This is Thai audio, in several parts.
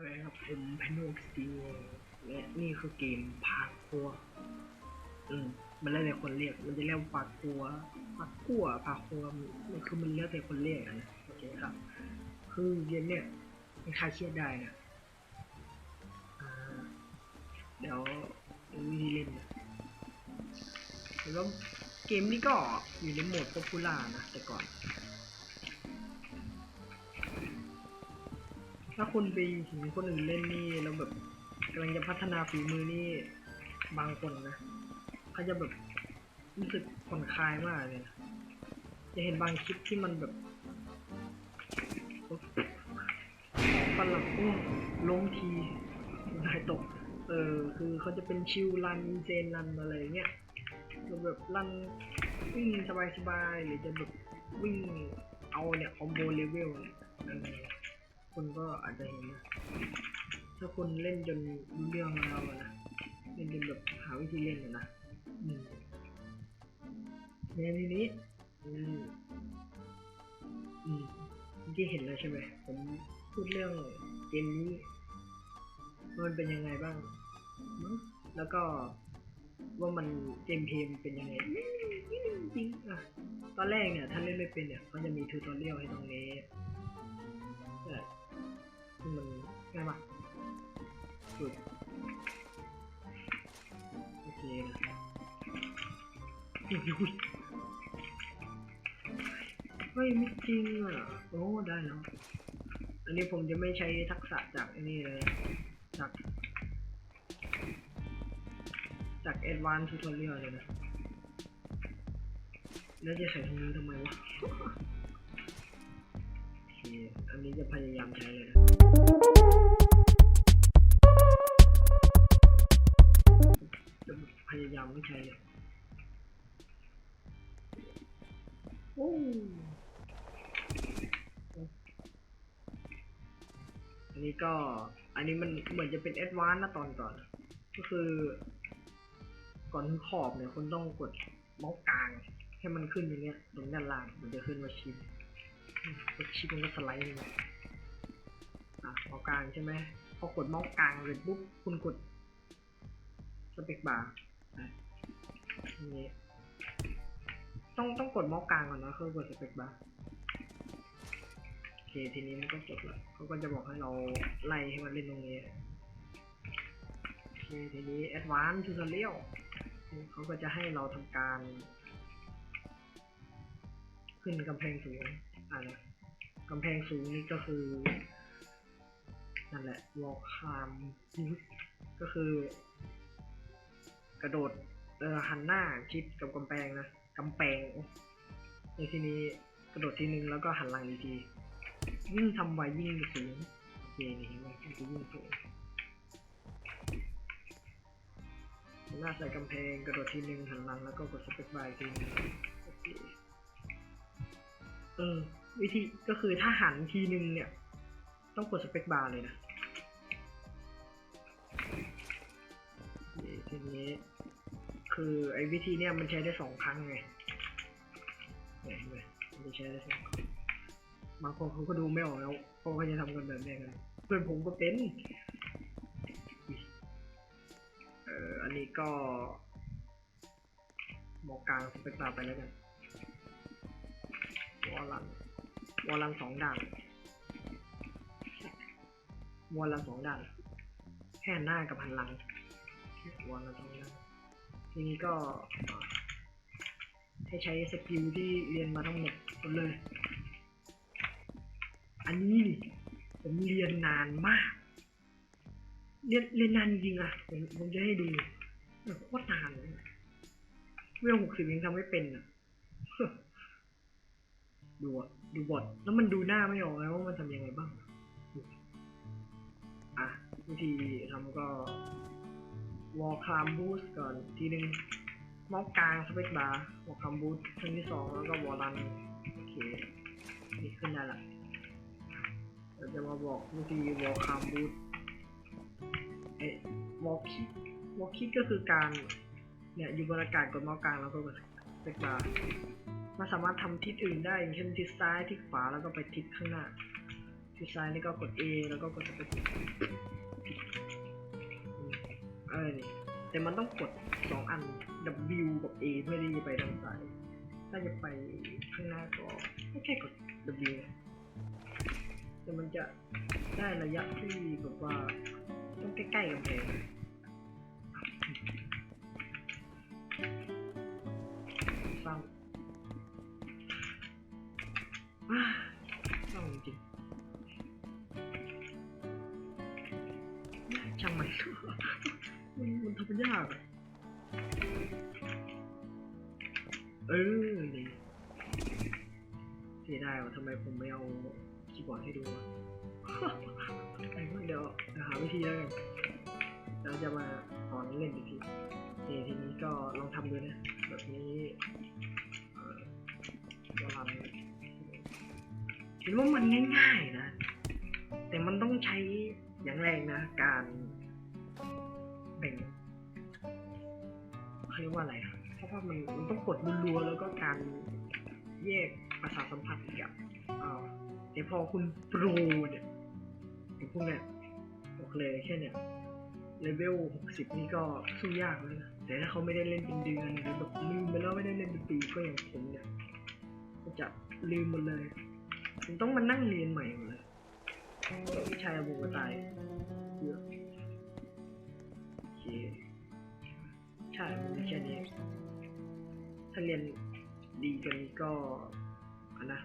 อะไรครับผมพนุกสตีโอและนี่คือเกมพาคัวอืมมันแล้วแต่คนเรียก มันจะเรียกว่าพาคัวพาคัวพาคัวมันคือมันแล้วแต่คนเรียกนะโอเคครับ คือเกมเนี่ยมันคาเครียดได้นะเดี๋ยววิธีเล่นนะแล้วเกมนี้ก็อยู่ในโหมด p อ p ูล่านะแต่ก่อน ถ้าคุณไปเห็นคนอื่นเล่นนี่แล้วแบบกำลังจะพัฒนาฝีมือนี่บางคนนะเขาจะแบบรู้สึกผ่อนคลายมากเลยนะจะเห็นบางคลิปที่มันแบบฟันหลังอุ้มล้มทีนายตก เออคือเขาจะเป็นชิลรันเจนรันอะไรเงี้ยแบบรันวิ่งสบายๆหรือจะแบบวิ่งเอาเนี่ยคอมโบเลเวลเนี่ย คุณก็อาจจะเห็นนะถ้าคุณเล่นจนรู้เรื่องแล้วอะนะเล่นจนแบบหาวิธีเล่นอะนะในทีนี้อืมอืมที่เห็นแล้วใช่ไหมผมพูดเรื่องเกมนี้มันเป็นยังไงบ้าง แล้วก็ว่ามันเกมเพลย์มันเป็นยังไงจริงอะตอนแรกเนี่ยถ้าเล่นไม่เป็นเนี่ยก็จะมีทูตอเรียลให้ตรงนี้ มันง่ายมากสุดโอเคนะอุ้ยเฮ้ยไม่จริงอะ โอ้ได้แล้ว อันนี้ผมจะไม่ใช้ทักษะจากอ้นี่เลย จากจาก Advanced Tutorial เลยนะ แล้วจะใส่ตรงนี้ทำไมวะ อเคอันนี้จะพยายามใช้เลยนะจะพยายามไม่ใช้เลยโอ้อันนี้ก็ อันนี้มันเหมือนจะเป็นแอดวานซ์นะตอนก่อน ก็คือ ก่อนถึงขอบเนี่ยคุณต้องกดเมาส์กลางให้มันขึ้นอย่างเงี้ยตรงด้านล่างมันจะขึ้นว่าชิปกด ชิปมันก็สไลด์ลงมาอะเมาส์กลางใช่ไหมพอกดเมาส์กลางเลยปุ๊บคุณกดสเปกบาร์นี้ต้องต้องกดเมาส์กลางก่อนนะเพื่อกดสเปกบาร์โอเคทีนี้มันก็กดล้วเขาก็จะบอกให้เราไล่ให้มันเล่นตรงนี้โอเคทีนี้ Advanced Tutorial เขาก็จะให้เราทำการ ขึ้นกำแพงสูงอ่านะกำแพงสูงนี่ก็คือนั่นแหละวอลคามก็คือ กระโดดเออหันหน้าชิดกับกำแพงนะกำแพงในที่นี้กระโดดทีนึงแล้วก็หันหลังอีกทียิ่งทำไวยิ่งสูงโอเคนี่เห็นไหมมันจะยิ่งสูงหน้าใส่กำแพงกระโดดทีนึงหันหลังแล้วก็กดสเปคบาร์อีกทีนึงโอเค เออ วิธีก็คือถ้าหันทีนึงเนี่ย ต้องกดสเปคบาร์เลยนะทีนี้ คือไอ้วิธีเนี่ยมันใช้ได้สองครั้งไงเนี่ยเห็นไหมมันจะใช้ได้สองครั้งบางคนเขาก็ดูไม่ออกแล้วเพราะเขาจะทำกันแบบนี้กันเพื่อนผมก็เป็นเอออันนี้ก็หมอกกลางสเปคบาร์ไปแล้วกัน วอลลันวอลลันสองด่านวอลลันสองด่านแค่หน้ากับหันหลังวอลลันสองด่านทีนี้ก็ให้ใช้สกิลที่เรียนมาทั้งหมดหมดเลย อันนี้นี่ผมเรียนนานมาก เรียนเรียนนานจริงอะผมผมจะให้ดูโคตรนานเลยเวลหกสิบยังทำไม่เป็นอะ ดูอะดูบอทแล้วมันดูหน้าไม่ออกเลยว่ามันทำยังไงบ้าง อะ วิธีทำก็วอลคามบูสก่อนทีหนึ่งมาส์กลางสเปคบาร์วอลคามบูสครั้งที่สองแล้วก็วอลลันโอเคนี่ขึ้นได้ละเราจะมาบอกวิธีวอลคามบูสเอ๊ะวอลคิกวอลคิกก็คือการเนี่ยอยู่บนอากาศกดมาส์กลางแล้วก็กด เปคบาร์มันสามารถทำทิศอื่นได้อย่างเช่นทิศซ้ายทิศขวาแล้วก็ไปทิศข้างหน้าโอเคจุดซ้ายนี่ก็กด A แล้วก็กดสเปซผิดเออนี่แต่มันต้องกดสองอัน W กับ A เพื่อที่จะไปทางซ้ายถ้าจะไปข้างหน้าก็แค่กด W แต่มันจะได้ระยะที่แบบว่าต้องใกล้ๆกันเลย ช่างมัน มันทำยากอะเออนี่เสียดายว่าทำไมผมไม่เอาคีย์บอร์ดให้ดูวะเดี๋ยวหาวิธีแล้วกันเราจะมาสอนเล่นอีกทีนี่ทีนี้ก็ลองทำดูนะ แบบนี้เอ่อจะทำเห็นว่ามันง่ายๆนะ แต่มันต้องใช้ อย่างแรงนะ การแบ่งเรียกว่าอะไรเพราะว่ามันมันต้องกดรัวๆแล้วก็การแยกประสาทสัมผัสกอะอ่าแต่พอคุณปรเนี่ยไอ้พวกเนี้ยบอกเลยแค่เนี้ยเลเวลหกสิบนี่ก็สู้ยากเลยนะแต่ถ้าเขาไม่ได้เล่นเป็นเดือนหรือแบบลืมไปแล้วไม่ได้เล่นเป็นปีก็อย่างผมเนี่ยก็จะลืมหมดเลยผมต้องมานั่งเรียนใหม่หมดเลย วิชาบุกตายเยอะโอเคใช่มันมีแค่นี้ถ้าเรียนดีกันก็อันนะ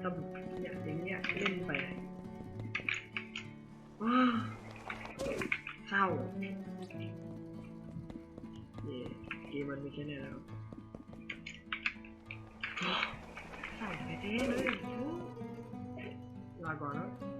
ถ้าแบบเนี่ยอย่างเงี้ยเล่นไปอ้าเศร้านี่เกมมันมีแค่นี้แล้วอ้าวเศร้าแท้เลย agora.